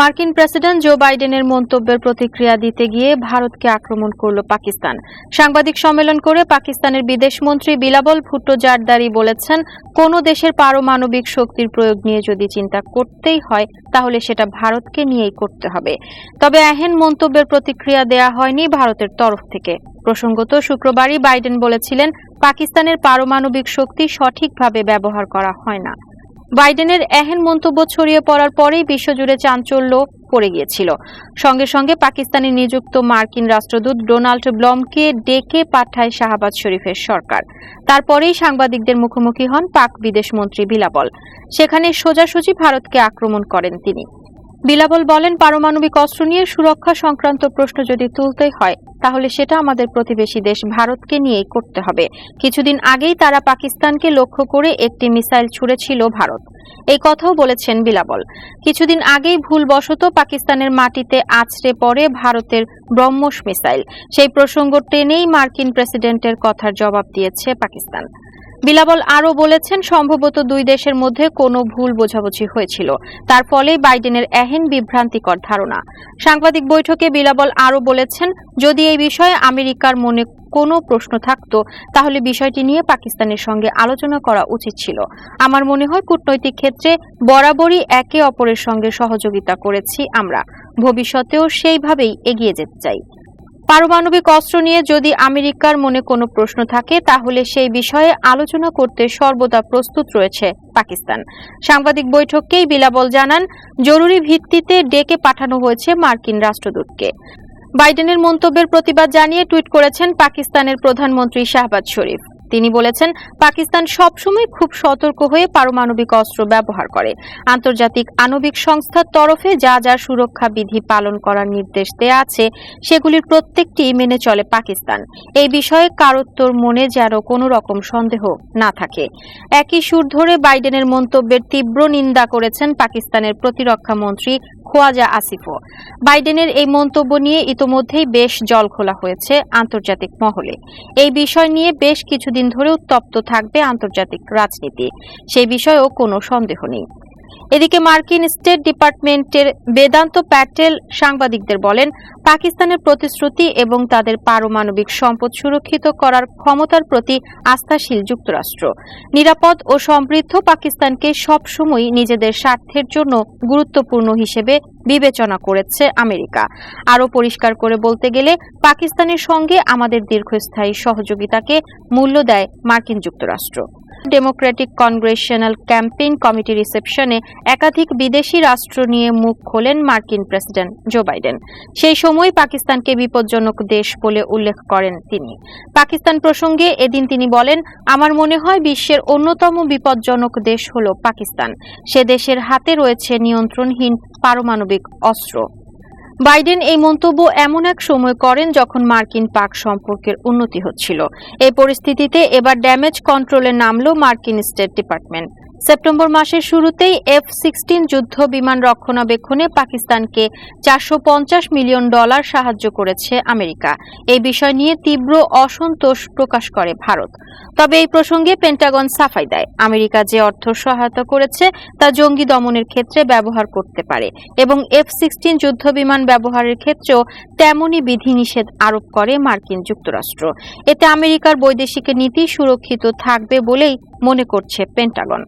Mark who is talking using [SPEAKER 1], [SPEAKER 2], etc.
[SPEAKER 1] মার্কিন president Joe বাইডেনের মন্তব্যের প্রতিক্রিয়া দিতে গিয়ে ভারতকে আক্রমণ করল পাকিস্তান। সাংবাদিক সম্মেলন করে পাকিস্তানের বিদেশমন্ত্রী বিলাবল ভুট্টো জারদারি বলেছেন, কোন দেশের পারমাণবিক শক্তির প্রয়োগ নিয়ে যদি চিন্তা করতেই হয়, তাহলে সেটা ভারতকে নিয়েই করতে হবে। তবে এহেন মন্তব্যের প্রতিক্রিয়া দেয়া হয়নি ভারতের তরফ থেকে। প্রসঙ্গত, শুক্রবারই বাইডেন বলেছিলেন, পাকিস্তানের পারমাণবিক শক্তি সঠিকভাবে ব্যবহার করা হয় না। বাইডেনের এহেন মন্তব্য ছড়িয়ে পড়ার পরেই বিশ্বজুড়ে চাঞ্চল্য পড়ে গিয়েছিল। সঙ্গে সঙ্গে পাকিস্তানে নিযুক্ত মার্কিন রাষ্ট্রদূত ডোনাল্ড ব্লমকে ডেকে পাঠায় শাহবাজ শরীফের সরকার। তারপরেই সাংবাদিকদের মুখোমুখি হন পাক বিদেশমন্ত্রী বিলাবল সেখানে সোজাসুজি ভারতকে আক্রমণ করেন তিনি। বিলাবল বলেন, পারমাণবিক অস্ত্র নিয়ে সুরক্ষা সংক্রান্ত প্রশ্ন যদি তুলতে হয়, তাহলে সেটা আমাদের প্রতিবেশী দেশ ভারতকে নিয়েই করতে হবে। কিছুদিন আগেই তারা পাকিস্তানকে লক্ষ্য করে একটি মিসাইল ছুড়েছিল ভারত। এই কথাও বলেছেন বিলাবল। কিছুদিন আগেই ভুলবশত পাকিস্তানের মাটিতে আছড়ে পড়ে ভারতের ব্রহ্মস মিসাইল। সেই প্রসঙ্গ টেনেই মার্কিন প্রেসিডেন্টের কথার জবাব দিয়েছে পাকিস্তান। বিলাবল আরও বলেছেন, সম্ভবত দুই দেশের মধ্যে কোনো ভুল বোঝাবুঝি হয়েছিল। তার ফলে বাইডেনের এহেন বিভ্রান্তিকর ধারণা। সাংবাদিক বৈঠকে বিলাবল আরও বলেছেন, যদি এই বিষয়ে আমেরিকার মনে কোনো প্রশ্ন থাকতো, তাহলে বিষয়টি নিয়ে পাকিস্তানের সঙ্গে আলোচনা করা উচিত ছিল। আমার মনে হয় কূটনৈতিক ক্ষেত্রে বরাবরই একে অপরের সঙ্গে সহযোগিতা করেছি আমরা। ভবিষ্যতেও সেইভাবেই এগিয়ে যেতে চাই। পারমাণবিক অস্ত্র নিয়ে যদি আমেরিকার মনে কোনো প্রশ্ন থাকে, তাহলে সেই বিষয়ে আলোচনা করতে সর্বদা প্রস্তুত রয়েছে পাকিস্তান। সাংবাদিক বৈঠককেই বিলাবল জানান, জরুরি ভিত্তিতে ডেকে পাঠানো হয়েছে মার্কিন রাষ্ট্রদূতকে। বাইডেনের মন্তব্যের প্রতিবাদ জানিয়ে টুইট করেছেন পাকিস্তানের প্রধানমন্ত্রী শাহবাজ শরীফ। তিনি বলেছেন, পাকিস্তান সবসময় খুব সতর্ক হয়ে পারমাণবিক অস্ত্র ব্যবহার করে। আন্তর্জাতিক আণবিক সংস্থার তরফে যা যা সুরক্ষা বিধি পালন করার নির্দেশ দেয়া আছে, সেগুলির প্রত্যেকটি মেনে চলে পাকিস্তান। এই বিষয়ে কারোত্তর মনে যেন কোনো রকম সন্দেহ না থাকে। একই সুর ধরে বাইডেনের মন্তব্যের তীব্র নিন্দা করেছেন পাকিস্তানের প্রতিরক্ষা মন্ত্রী খোয়াজা আসিফও। বাইডেনের এই মন্তব্য নিয়ে ইতোমধ্যেই বেশ জল খোলা হয়েছে আন্তর্জাতিক মহলে। এই বিষয় নিয়ে বেশ কিছুদিন ধরে উত্তপ্ত থাকবে আন্তর্জাতিক রাজনীতি। সেই বিষয়েও কোনো সন্দেহ নেই। এদিকে মার্কিন স্টেট ডিপার্টমেন্টের বেদান্ত প্যাটেল সাংবাদিকদের বলেন, পাকিস্তানের প্রতিশ্রুতি এবং তাদের পারমাণবিক সম্পদ সুরক্ষিত করার ক্ষমতার প্রতি আস্থাশীল যুক্তরাষ্ট্র। নিরাপদ ও সমৃদ্ধ পাকিস্তানকে সবসময় নিজেদের স্বার্থের জন্য গুরুত্বপূর্ণ হিসেবে বিবেচনা করেছে আমেরিকা। আরও পরিষ্কার করে বলতে গেলে, পাকিস্তানের সঙ্গে আমাদের দীর্ঘস্থায়ী সহযোগিতাকে মূল্য দেয় মার্কিন যুক্তরাষ্ট্র। ডেমোক্রেটিক কনগ্রেশনাল ক্যাম্পেইন কমিটি রিসেপশনে একাধিক বিদেশি রাষ্ট্র নিয়ে মুখ খোলেন মার্কিন প্রেসিডেন্ট জো বাইডেন। সেই সময় পাকিস্তানকে বিপজ্জনক দেশ বলে উল্লেখ করেন তিনি। পাকিস্তান প্রসঙ্গে এদিন তিনি বলেন, আমার মনে হয় বিশ্বের অন্যতম বিপজ্জনক দেশ হল পাকিস্তান। সে দেশের হাতে রয়েছে নিয়ন্ত্রণহীন পারমাণবিক অস্ত্র। বাইডেন এই মন্তব্য এমন এক সময় করেন যখন মার্কিন পাক সম্পর্কের উন্নতি হচ্ছিল। এই পরিস্থিতিতে এবার ড্যামেজ কন্ট্রোলে নামল মার্কিন স্টেট ডিপার্টমেন্ট। সেপ্টেম্বর মাসের শুরুতেই এফ সিক্সটিন যুদ্ধ বিমান রক্ষণাবেক্ষণে পাকিস্তানকে চারশো পঞ্চাশ মিলিয়ন ডলার সাহায্য করেছে আমেরিকা। এই বিষয় নিয়ে তীব্র অসন্তোষ প্রকাশ করে ভারত। তবে এই প্রসঙ্গে পেন্টাগন সাফাই দেয়। আমেরিকা যে অর্থ সহায়তা করেছে তা জঙ্গি দমনের ক্ষেত্রে ব্যবহার করতে পারে এবং এফ সিক্সটিন যুদ্ধ বিমান ব্যবহারের ক্ষেত্রেও তেমনই বিধিনিষেধ আরোপ করে মার্কিন যুক্তরাষ্ট্র। এতে আমেরিকার বৈদেশিক নীতি সুরক্ষিত থাকবে বলেই মনে করছে পেন্টাগন।